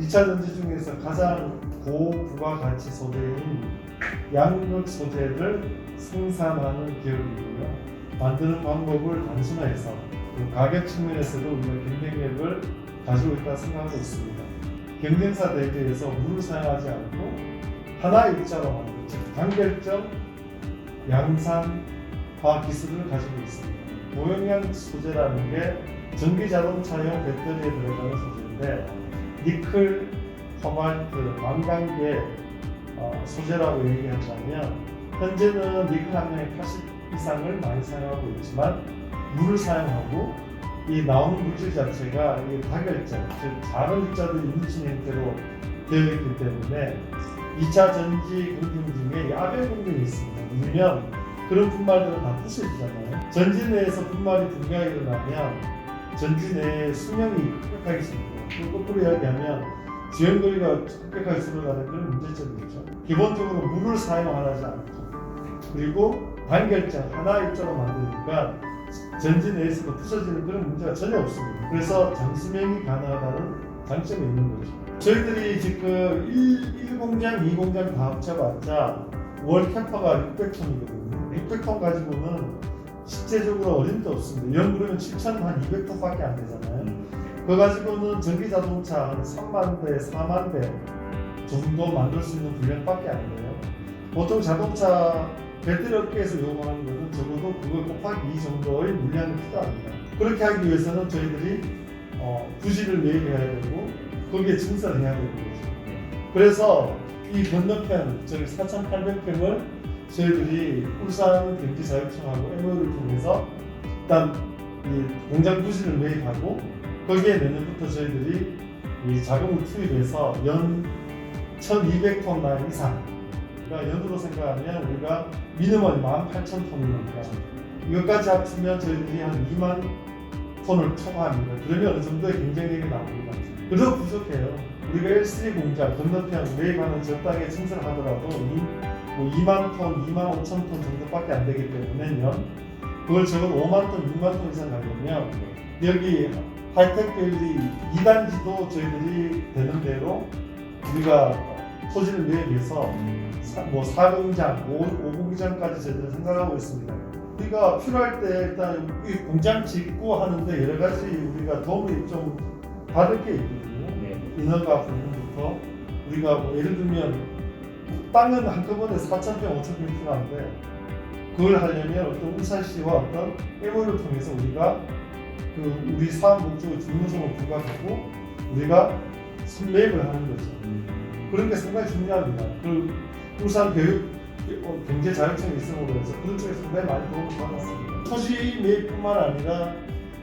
2차 전지 중에서 가장 고부가가치 소재인 양극 소재를 생산하는 기업이고요. 만드는 방법을 단순화해서 그 가격 측면에서도 우리가 경쟁력을 가지고 있다 생각하고 있습니다. 경쟁사 대비해서 물을 사용하지 않고 하나 일자로 만든 즉 단결적 양산화 기술을 가지고 있습니다. 고영양 소재라는 게 전기 자동차용 배터리에 들어가는 소재인데 니클, 코발트, 망간계 어, 소재라고 얘기한다면 현재는 니클 함량의 80 이상을 많이 사용하고 있지만 물을 사용하고 이 나오는 물질 자체가 이 다결적, 즉 작은 입자들이 묻힌 형태로 되어 있기 때문에 2차 전지 공정 중에 야별 공정이 있습니다. 물면 그런 분말들은 다 부서지잖아요. 전지 내에서 분말이 분명히 일어나면 전지 내에 수명이 급격하게 줄고요. 또 거꾸로 이야기하면 지연 거리가 급격하게 줄어가는 그런 문제점이 있죠. 기본적으로 물을 사용하지 않고 그리고 단결적 하나 일자로 만드니까 전지 내에서도 부서지는 그런 문제가 전혀 없습니다. 그래서 장수명이 가능하다는 장점이 있는 거죠. 저희들이 지금 1, 1공장, 2공장 다 합쳐봤자 월 캐파가 600톤이거든요. 600톤 가지고는 실제적으로 어림도 없습니다. 연 그러면 7,200톤밖에 안 되잖아요. 그거 가지고는 전기 자동차 한 3만 대, 4만 대 정도 만들 수 있는 분량밖에 안 돼요. 보통 자동차 배터리 업계에서 요구하는 것은 적어도 그걸 곱하기 2 정도의 물량이 필요합니다. 그렇게 하기 위해서는 저희들이 어, 부지를 매입해야 되고 거기에 증설을 해야 되는 거죠. 그래서 이 건너편 저기 4,800평을 저희들이 울산 경기자유청하고 MOU를 통해서 일단 이 공장 부지를 매입하고 거기에 내년부터 저희들이 이 자금을 투입해서 연 1,200톤 이상 그러니까 연으로 생각하면 우리가 미니멈 18,000톤이니까 이것까지 합치면 저희들이 한 2만 톤을 초과합니다. 그러면 어느 정도의 경쟁력이 나옵니다. 그래도 부족해요. 우리가 L3 공장 건너편 매입하는 저 땅에 증설하더라도 이, 뭐 2만 톤, 2만 5천 톤 정도밖에 안 되기 때문에요. 그걸 적어도 5만 톤, 6만 톤 이상 가려면 여기 하이텍밸리 2단지도 저희들이 되는 대로 우리가 매입해서 사- 뭐 4공장, 5, 5공장까지 저희들은 생각하고 있습니다. 우리가 필요할 때 일단 이 공장 짓고 하는데 여러 가지 우리가 도움이 좀 받을 게 있거든요. 네. 인허가 부분부터 우리가 뭐 예를 들면 땅은 한꺼번에 4,000평, 5,000평 필요한데 그걸 하려면 어떤 울산시와 어떤 MO를 통해서 우리가 그 우리 사업 목적의 중요성을 부각하고 우리가 선매입을 하는 거죠. 그런 게 상당히 중요합니다. 그 울산 교육 어, 경제 자율성이 있음으로 해서 그런 쪽에서 상당히 많이 도움을 받았습니다. 토지 매입뿐만 아니라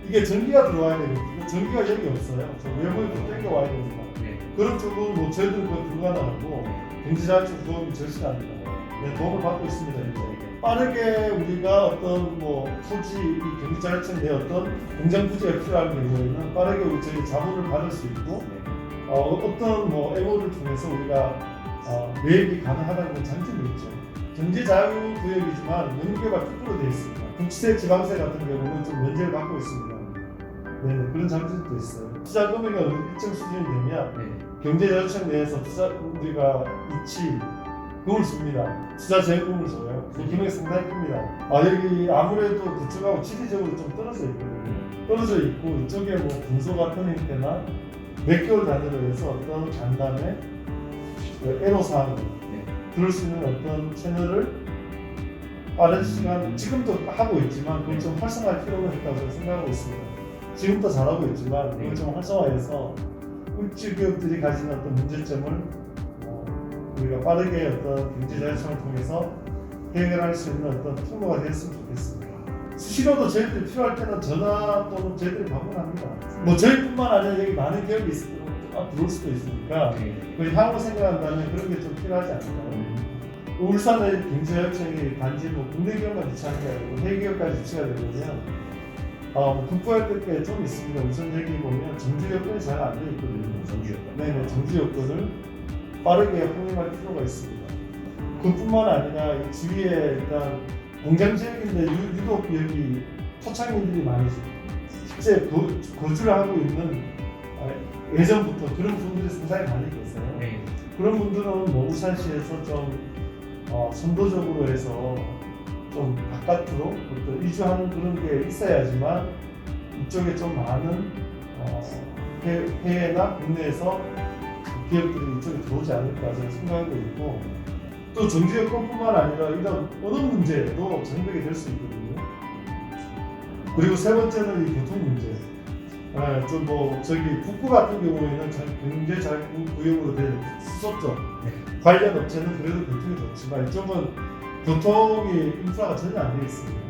이게 전기가 들어와야 되니까 전기가 여기 없어요. 저 외부에 또 땡겨와야 됩니다. 네. 그런 쪽은 뭐 저희들 그 불가능하고 경제 자율성 부업이 절실합니다. 네, 도움을 받고 있습니다. 이제. 빠르게 우리가 어떤 뭐 토지 이 경제 자율성 내 어떤 공장 부지가 필요할 경우에는 빠르게 우리 저희 자문을 받을 수 있고 어, 어떤 뭐 MO를 통해서 우리가 어, 매입이 가능하다는 장점이 있죠. 경제 자유 구역이지만 연계가 거꾸로 되어 있습니다. 국세 지방세 같은 경우는 좀 면제를 받고 있습니다. 네, 그런 장점도 있어요. 투자 금액이 어느 일정 수준이 되면 네. 경제 자율성 내에서 투자 우리가 이치 금을 줍니다. 투자 재금을 줘요. 그 금액이 상당히 큽니다. 아 여기 아무래도 그쪽하고 지리적으로 좀 떨어져 있거든요. 떨어져 있고 이쪽에 뭐 분소 같은 형태나 몇 개월 단위로 해서 어떤 간담회 그 애로사항을 네. 들을 수 있는 어떤 채널을 빠른 시간 지금도 하고 있지만 그걸 좀 활성화할 필요가 있다고 저는 생각하고 있습니다. 지금도 잘하고 있지만 그걸 좀 활성화해서 울지 기업들이 가지는 어떤 문제점을 어, 우리가 빠르게 어떤 경제 자율성을 통해서 해결할 수 있는 어떤 통로가 됐으면 좋겠습니다. 수시로도 저희들이 필요할 때는 전화 또는 저희들이 방문합니다. 뭐 저희뿐만 아니라 여기 많은 기업이 있, 어, 들어올 수도 있으니까 네. 그 향후 생각한다면 그런 게 좀 필요하지 않을까. 울산의 경제협력이 단지 뭐 국내 기업만 유치하는 게 아니고 해외 기업까지 유치가 되려면 아, 뭐 국부할 게좀 있습니다. 우선 여기 보면 정주 여건이 잘 안 돼 있거든요. 정주였다. 네네, 정주 여건을 빠르게 확립할 필요가 있습니다. 그뿐만 아니라 이 주위에 일단 공장 지역인데 유- 유독 여기 토착민들이 많이 실제 거, 거주를 하고 있는 아, 예전부터 그런 분들이 상당히 많이 계세요. 네. 그런 분들은 뭐 우산시에서 좀 어, 선도적으로 해서 좀 바깥으로 어떤 이주하는 그런 게 있어야지만 이쪽에 좀 많은 어, 해, 해외 나 국내에서 기업들이 이쪽에 들어오지 않을까 저는 생각하고 있고 또 정주 여건뿐만 아니라 이런 어느 문제도 장벽이 될 수 있거든요. 그리고 세 번째는 이 교통 문제. 아, 좀뭐 저기 북구 같은 경우에는 자- 경제 자유 구역으로 된 수소쪽 네. 관련 업체는 그래도 교통이 좋지만 이쪽은 교통이 인프라가 전혀 안 되어 있습니다.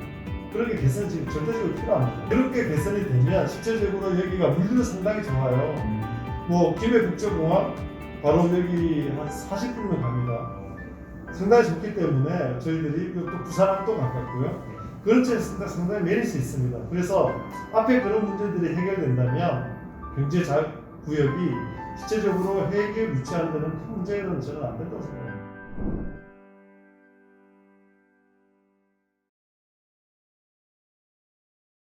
그런 게 개선이 지금 절대적으로 필요합니다. 그렇게 개선이 되면 실제적으로 여기가 물류도 상당히 좋아요. 뭐 김해 국제공항 바로 여기 한 40분면 갑니다. 상당히 좋기 때문에 저희들이 또 부산항도 가깝고요. 그런 점에서 상당히 메리트 있습니다. 그래서 앞에 그런 문제들이 해결된다면 경제 자유 구역이 실제적으로 해외 기업 유치하는 데는 큰 문제는 저는 안 된다고 생각합니다.